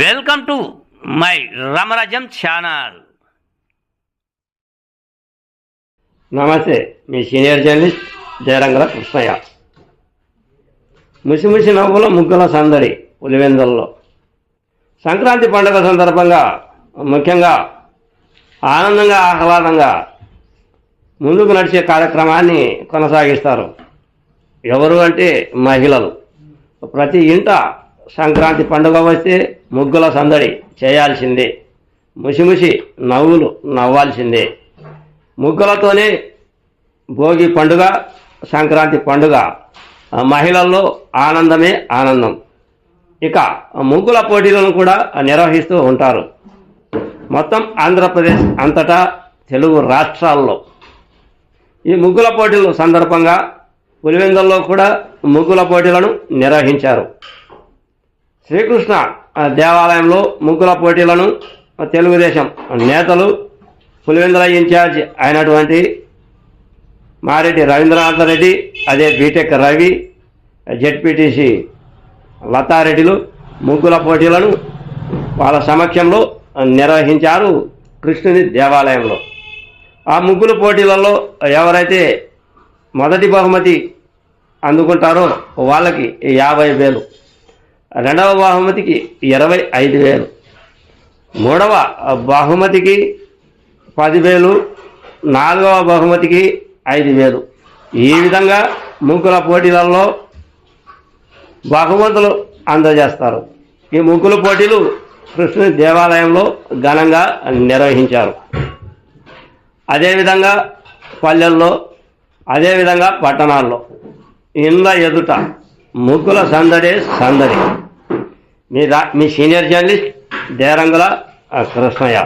Welcome to my Ramarajyam channel. నమస్తే మీ senior journalist Jayarangala Krishnaiah. ముసిముసి నవ్వుల ముగ్గుల సందడి ఉలివెందల్లో. సంక్రాంతి పండుగ సందర్భంగా ముఖ్యంగా ఆనందంగా ఆహ్లాదంగా ముందుకు నడిచే కార్యక్రమాన్ని కొనసాగిస్తారు. ఎవరు అంటే మహిళలు. ప్రతి ఇంట సంక్రాంతి పండుగ వస్తే ముగ్గుల సందడి చేయాల్సిందే. ముసిముసి నవ్వులు నవ్వాల్సిందే. ముగ్గులతోనే భోగి పండుగ సంక్రాంతి పండుగ. మహిళల్లో ఆనందమే ఆనందం. ఇక ముగ్గుల పోటీలను కూడా నిర్వహిస్తూ ఉంటారు. మొత్తం ఆంధ్రప్రదేశ్ అంతటా తెలుగు రాష్ట్రాల్లో. ఈ ముగ్గుల పోటీల సందర్భంగా పులివెందుల్లో కూడా ముగ్గుల పోటీలను నిర్వహించారు. శ్రీకృష్ణ ఆ, దేవాలయంలో ముగ్గుల పోటీలను తెలుగుదేశం నేతలు పులివెందుల ఇన్ఛార్జ్ అయినటువంటి మారెడ్డి రవీంద్రనాథ్ రెడ్డి అదే బీటెక్ రవి జెడ్పీటీసీ లతారెడ్డిలు ముగ్గుల పోటీలను వాళ్ళ సమక్షంలో నిర్వహించారు కృష్ణుని దేవాలయంలో. ఆ ముగ్గుల పోటీలలో ఎవరైతే మొదటి బహుమతి అందుకుంటారో వాళ్ళకి యాభై వేలు. రెండవ బహుమతికి ఇరవై ఐదు వేలు. మూడవ బహుమతికి పదివేలు నాలుగవ బహుమతికి ఐదు వేలు. ఈ విధంగా ముగ్గుల పోటీలలో బహుమతులు అందజేస్తారు. ఈ ముగ్గుల పోటీలు కృష్ణుని దేవాలయంలో ఘనంగా నిర్వహించారు. అదేవిధంగా పల్లెల్లో అదేవిధంగా పట్టణాల్లో. ఇండ్ల ఎదుట ముగ్గుల సందడే సందడి. మీ రా మీ సీనియర్ జర్నలిస్ట్ దేరంగుల కృష్ణయ్య.